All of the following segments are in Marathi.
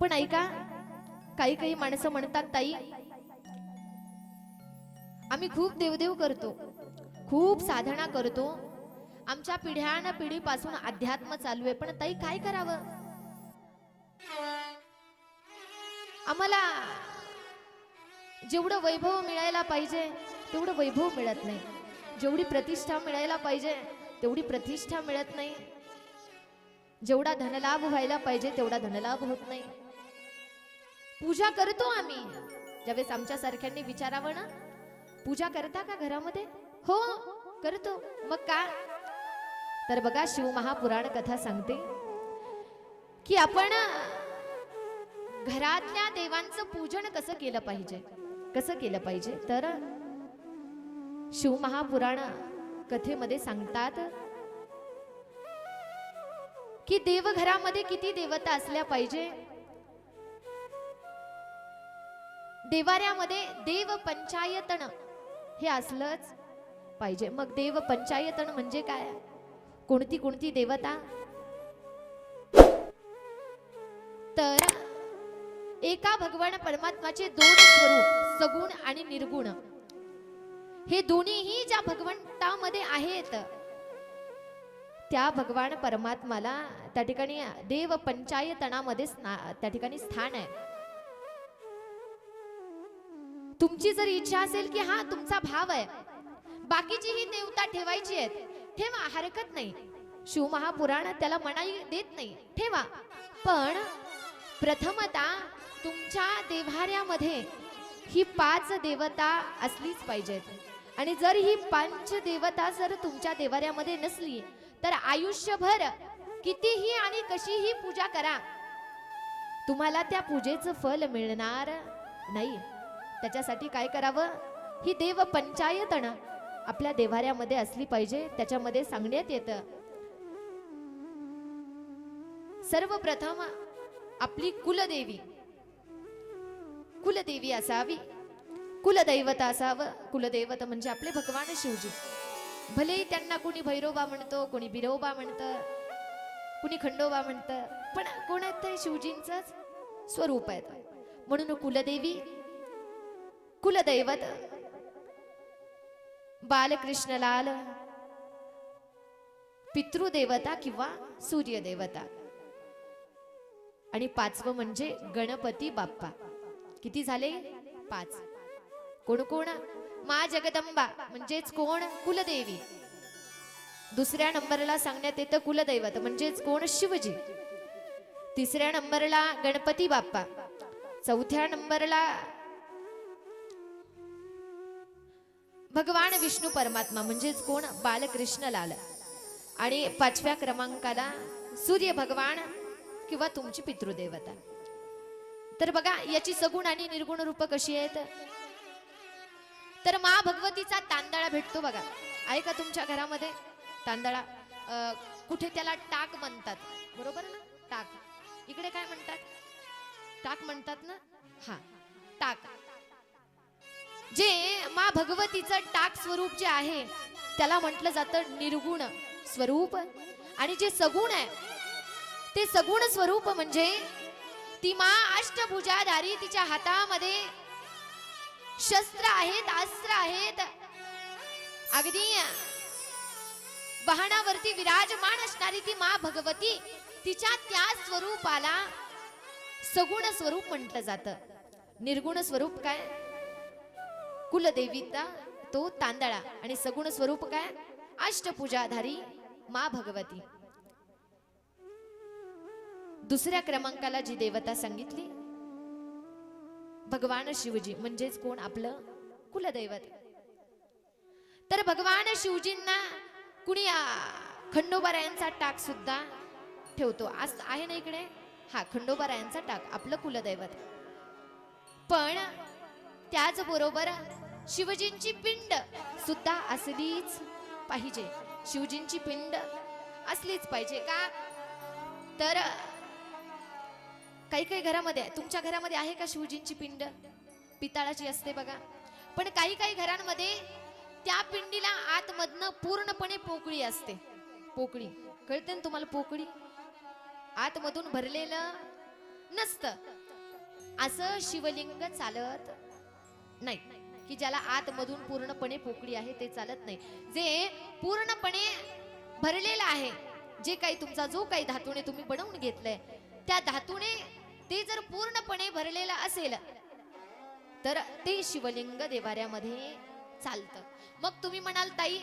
पण ऐका काही काही माणसं म्हणतात ताई आम्ही खूप देवदेव करतो खूप साधना करतो. आमच्या पिढ्यान पिढीपासून अध्यात्म चालू आहे पण ताई काय करावं? आम्हाला जेवढं वैभव मिळायला पाहिजे तेवढं वैभव मिळत नाही. जेवढी प्रतिष्ठा मिळायला पाहिजे तेवढी प्रतिष्ठा मिळत नाही. जेवढा धनलाभ व्हायला पाहिजे तेवढा धनलाभ होत नाही. पूजा करतो आम्ही. ज्यावेळेस आमच्या सारख्यांनी विचारावं ना पूजा करता का घरामध्ये? हो करतो. मग का? तर बघा शिवमहापुराण कथा सांगते की आपण घरातल्या देवांचं पूजन कसं केलं पाहिजे? कसं केलं पाहिजे? तर शिवमहापुराण कथेमध्ये सांगतात की देवघरामध्ये किती देवता असल्या पाहिजे? देवाऱ्यामध्ये देव पंचायतन हे असलंच पाहिजे. मग देव पंचायतन म्हणजे काय? कोणती कोणती देवता? तर एका भगवान परमात्माचे दोन स्वरूप सगुण आणि निर्गुण. हे दोन्हीही ज्या भगवंतामध्ये आहेत त्या भगवान परमात्माला त्या ठिकाणी देव पंचायतनामध्ये स्ना- त्या ठिकाणी स्थान आहे. तुमची जर इच्छा असेल की हा तुमचा भाव आहे बाकीची ही देवता ठेवायची आहेत ठेवा हरकत नाही. शिवमहापुराण त्याला मनाई देत नाही ठेवा. पण प्रथमता तुमच्या देव्हाऱ्यामध्ये ही पाच देवता असलीच पाहिजेत. आणि जर ही पंच देवता जर तुमच्या देवाऱ्यामध्ये नसली तर आयुष्यभर कितीही आणि कशीही पूजा करा. तुम्हाला त्या पूजेचं फल मिळणार नाही. त्याच्यासाठी काय करावं? ही देव पंचायतन आपल्या देवाऱ्यामध्ये असली पाहिजे त्याच्यामध्ये सांगण्यात येतं. सर्वप्रथम आपली कुलदेवी. कुलदेवी असावी. कुलदैवत असावं. कुलदैवत म्हणजे आपले भगवान शिवजी. भलेही त्यांना कोणी भैरोबा म्हणतो कोणी बिरोबा म्हणतं कुणी खंडोबा म्हणतं पण कोणात आहेत शिवजींचंच स्वरूप आहे. म्हणून कुलदेवी कुलदैवत बालकृष्णलाल पितृदेवता किंवा सूर्यदेवता आणि पाचवं म्हणजे गणपती बाप्पा किती झाले पाच कोण कोण मा जगदंबा म्हणजेच कोण कुलदेवी दुसऱ्या नंबरला सांगण्यात येतं कुलदैवत म्हणजेच कोण शिवजी तिसऱ्या नंबरला गणपती बाप्पा चौथ्या नंबरला भगवान विष्णू परमात्मा म्हणजेच कोण? बालकृष्ण लाल आणि पाचव्या क्रमांकाला सूर्य भगवान किंवा तुमची पितृदेवता. तर बघा याची सगुण आणि निर्गुण रूप कशी आहेत? तर मा भगवतीचा तांदळा भेटतो बघा. आहे का तुमच्या घरामध्ये? तांदळा. कुठे त्याला टाक म्हणतात. बरोबर ना? टाक. इकडे काय म्हणतात? टाक म्हणतात ना? हा. टाक. जे मा भगवतीचं टाक स्वरूप जे आहे त्याला म्हटलं जातं निर्गुण स्वरूप. आणि जे सगुण आहे ते सगुण स्वरूप म्हणजे ती मा अष्टभुजाधारी तिच्या हातामध्ये शस्त्र आहेत अस्त्र आहेत. अगदी वाहनावरती विराजमान असणारी ती मा भगवती तिच्या त्या स्वरूपाला सगुण स्वरूप म्हटलं जातं. निर्गुण स्वरूप काय? कुलदेवीचा तो तांदळा. आणि सगुण स्वरूप काय? अष्टपूजाधारी मा भगवती. दुसऱ्या क्रमांकाला जी देवता सांगितली भगवान शिवजी. म्हणजेच कोण? आपलं कुलदैवत. तर भगवान शिवजींना कुणी खंडोबारायांचा टाक सुद्धा ठेवतो. आज आहे ना इकडे? हा खंडोबारायांचा टाक. आपलं कुलदैवत. पण त्याचबरोबर शिवजींची पिंड सुद्धा असलीच पाहिजे. शिवजींची पिंड असलीच पाहिजे का? तर काही काही घरामध्ये आहे. तुमच्या घरामध्ये आहे का शिवजींची पिंड? पितळाची असते बघा. पण काही काही घरांमध्ये त्या पिंडीला आतमधनं पूर्णपणे पोकळी असते. पोकळी. कळते ना तुम्हाला पोकळी? आतमधून भरलेलं नसतं. असं शिवलिंग चालत नाही. की ज्याला आतमधून पूर्णपणे पोकळी आहे ते चालत नाही. जे पूर्णपणे भरलेलं आहे जे काही तुमचा जो काही धातूने तुम्ही बनवून घेतलंय त्या धातूने ते जर पूर्णपणे भरलेलं असेल तर ते शिवलिंग देवाऱ्यामध्ये चालतं. मग तुम्ही म्हणाल ताई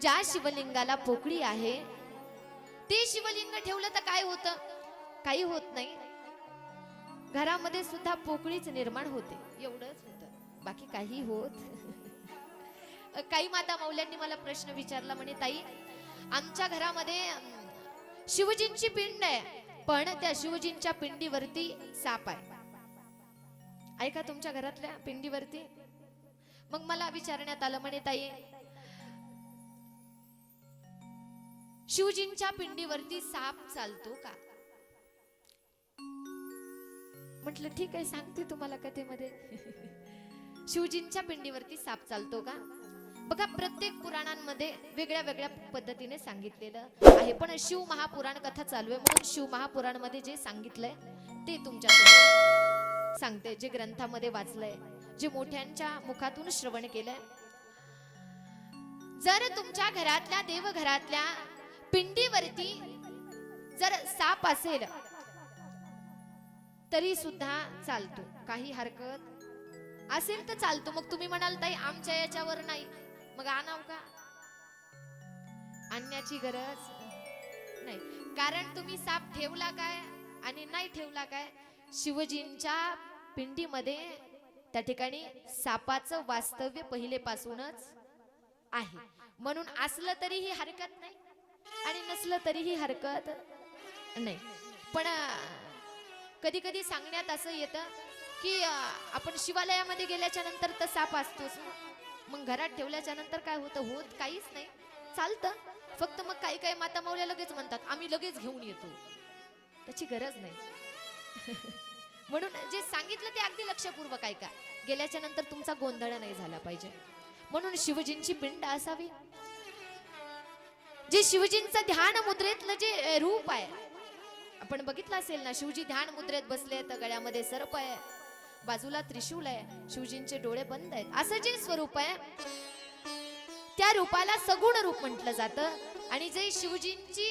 ज्या शिवलिंगाला पोकळी आहे ते शिवलिंग ठेवलं तर काय होतं? काही होत नाही. घरामध्ये सुद्धा पोकळीच निर्माण होते. एवढंच होतं. बाकी काही होत. काही माता मौल्यांनी मला प्रश्न विचारला म्हणे ताई आमच्या घरामध्ये शिवजींची पिंड आहे पण त्या शिवजींच्या पिंडीवरती साप आहे. ऐका तुमच्या घरातल्या पिंडीवरती. मग मला विचारण्यात आलं म्हणे ताई शिवजींच्या पिंडीवरती साप चालतो का? म्हटलं ठीक आहे सांगते तुम्हाला कथेमध्ये. शिवजींच्या पिंडीवरती साप चालतो का? बघा प्रत्येक पुराणांमध्ये वेगळ्या वेगळ्या पद्धतीने सांगितलेलं आहे. पण शिव महापुराण कथा चालू आहे म्हणून शिव महापुराणमध्ये जे सांगितलंय ते तुमच्या सांगते जे ग्रंथामध्ये वाचलंय जे मोठ्यांच्या मुखातून श्रवण केलंय. जर तुमच्या घरातल्या देवघरातल्या पिंडीवरती जर साप असेल तरी सुद्धा चालतो. काही हरकत असेल तर चालतो. मग तुम्ही म्हणाल ताई आमच्या याच्यावर नाही. मग आणाव का? आणण्याची गरज नाही. कारण तुम्ही साप ठेवला काय आणि नाही ठेवला काय शिवजींच्या पिंडीमध्ये त्या ठिकाणी सापाचं वास्तव्य पहिलेपासूनच आहे. म्हणून असलं तरीही हरकत नाही आणि नसलं तरीही हरकत नाही. पण कधी कधी सांगण्यात असं येतं की आपण शिवालयामध्ये गेल्याच्यानंतर तर साप असतोच. मग घरात ठेवल्याच्या नंतर काय होतं? होत काहीच नाही. चालतं. फक्त मग काही काही माता मावल्या लगेच म्हणतात आम्ही लगेच घेऊन येतो. त्याची गरज नाही. म्हणून जे सांगितलं ते अगदी लक्षपूर्वक ऐका. गेल्याच्यानंतर तुमचा गोंधळ नाही झाला पाहिजे. म्हणून शिवजींची पिंड असावी. जे शिवजींचं ध्यान मुद्रेतलं जे रूप आहे आपण बघितलं असेल ना शिवजी ध्यान मुद्रेत बसले तर गळ्यामध्ये सर्प आहे बाजूला त्रिशूल आहे शिवजींचे डोळे बंद आहेत. असं जे स्वरूप आहे त्या रूपाला सगुण रूप म्हटलं जातं. आणि जे शिवजींची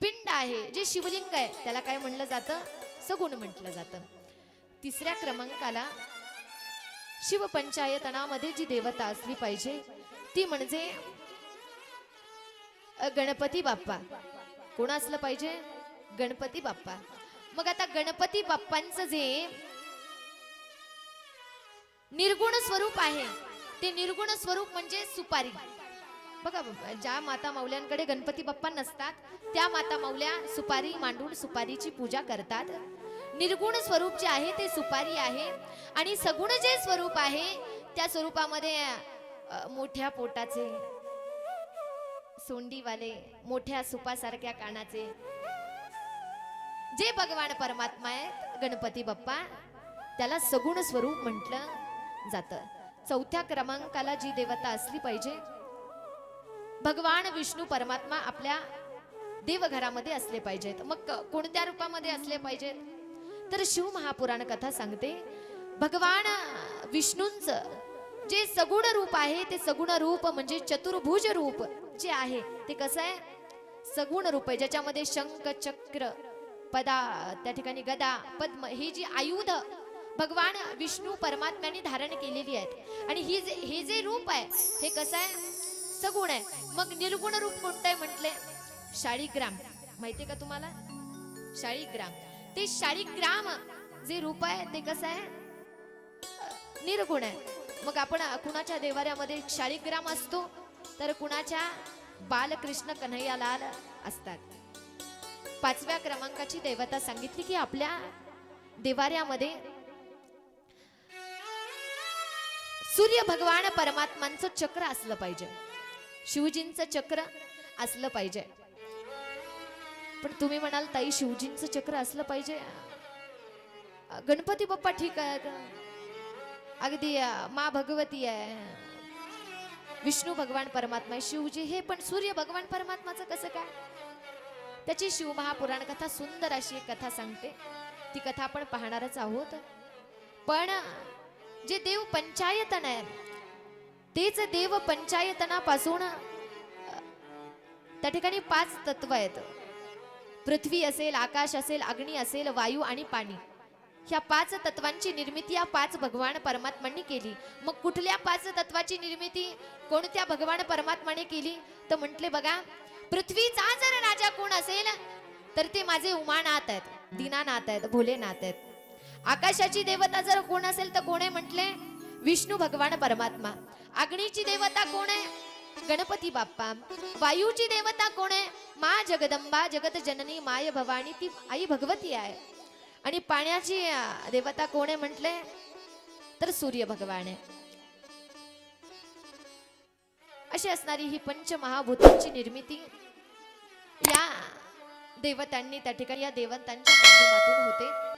पिंड आहे जे शिवलिंग आहे त्याला काय म्हणलं जातं? सगुण म्हटलं जातं. तिसऱ्या क्रमांकाला शिवपंचायतनामध्ये जी देवता असली पाहिजे ती म्हणजे गणपती बाप्पा. कोण असलं पाहिजे? गणपती बाप्पा. मग आता गणपती बाप्पांचं जे निर्गुण स्वरूप आहे ते निर्गुण स्वरूप म्हणजे सुपारी. बघा ज्या माता माऊल्यांकडे गणपती बाप्पा नसतात त्या माता माऊल्या सुपारी मांडून सुपारीची पूजा करतात. निर्गुण स्वरूप जे आहे ते सुपारी आहे. आणि सगुण जे स्वरूप आहे त्या स्वरूपामध्ये मोठ्या पोटाचे सोंडीवाले मोठ्या सुपासारख्या कानाचे जे भगवान परमात्मा आहेत गणपती बाप्पा त्याला सगुण स्वरूप म्हटलं जातं. चौथ्या क्रमांकाला जी देवता असली पाहिजे भगवान विष्णू परमात्मा आपल्या देवघरामध्ये असले पाहिजेत. मग कोणत्या रूपामध्ये असले पाहिजेत? तर शिव महापुराण कथा सांगते भगवान विष्णूंचं जे सगुण रूप आहे ते सगुण रूप म्हणजे चतुर्भुज रूप जे आहे ते कसं आहे? सगुण रूप आहे ज्याच्यामध्ये शंख चक्र पदा त्या ठिकाणी गदा पद्म ही जी आयुध भगवान विष्णू परमात्म्याने धारण केलेली आहेत. आणि ही जे हे जे रूप आहे हे कसं आहे? सगुण आहे. मग निर्गुण रूप कोणतं आहे म्हटले? शाळीग्राम माहितीये का तुम्हाला? शाळीग्राम ते शाळीग्राम जे रूप आहे ते कसं आहे? निर्गुण आहे. मग आपण कुणाच्या देवाऱ्यामध्ये शाळीग्राम असतो? तर कुणाच्या? बालकृष्ण कन्हैयालाल असतात. पाचव्या क्रमांकाची देवता सांगितली की आपल्या देवाऱ्यामध्ये सूर्य भगवान परमात्मांचं चक्र असलं पाहिजे. शिवजींचं चक्र असलं पाहिजे. पण तुम्ही म्हणाल ताई शिवजींचं चक्र असलं पाहिजे. गणपती बाप्पा ठीक आहे अगदी मा भगवती आहे. विष्णू भगवान परमात्मा शिवजी हे पण सूर्य भगवान परमात्माचं कसं काय? त्याची शिव महापुराण कथा सुंदर अशी एक कथा सांगते. ती कथा आपण पाहणारच आहोत. पण जे देव पंचायतन आहे तेच देव पंचायतनापासून त्या ठिकाणी पाच तत्व आहेत. पृथ्वी असेल आकाश असेल अग्नी असेल वायू आणि पाणी. ह्या पाच तत्वांची निर्मिती या पाच भगवान परमात्मांनी केली. मग कुठल्या पाच तत्वाची निर्मिती कोणत्या भगवान परमात्माने केली? तर म्हटले बघा पृथ्वीचा जर राजा कोण असेल तर ते माझे उमानाथ आहेत दीनानाथ आहेत भोलेनाथ आहेत. आकाशाची देवता जर कोण असेल तर कोण आहे म्हटले? विष्णू भगवान परमात्मा. अग्नीची देवता कोण आहे? गणपती बाप्पा. वायूची देवता कोण आहे? मा जगदंबा जगत जननी माय भवानी ती आई भगवती आहे. आणि पाण्याची देवता कोण आहे म्हटले? तर सूर्य भगवान आहे. अशी असणारी ही पंचमहाभूतांची निर्मिती या देवतांनी त्या ठिकाणी या देवतांच्या माध्यमातून होते.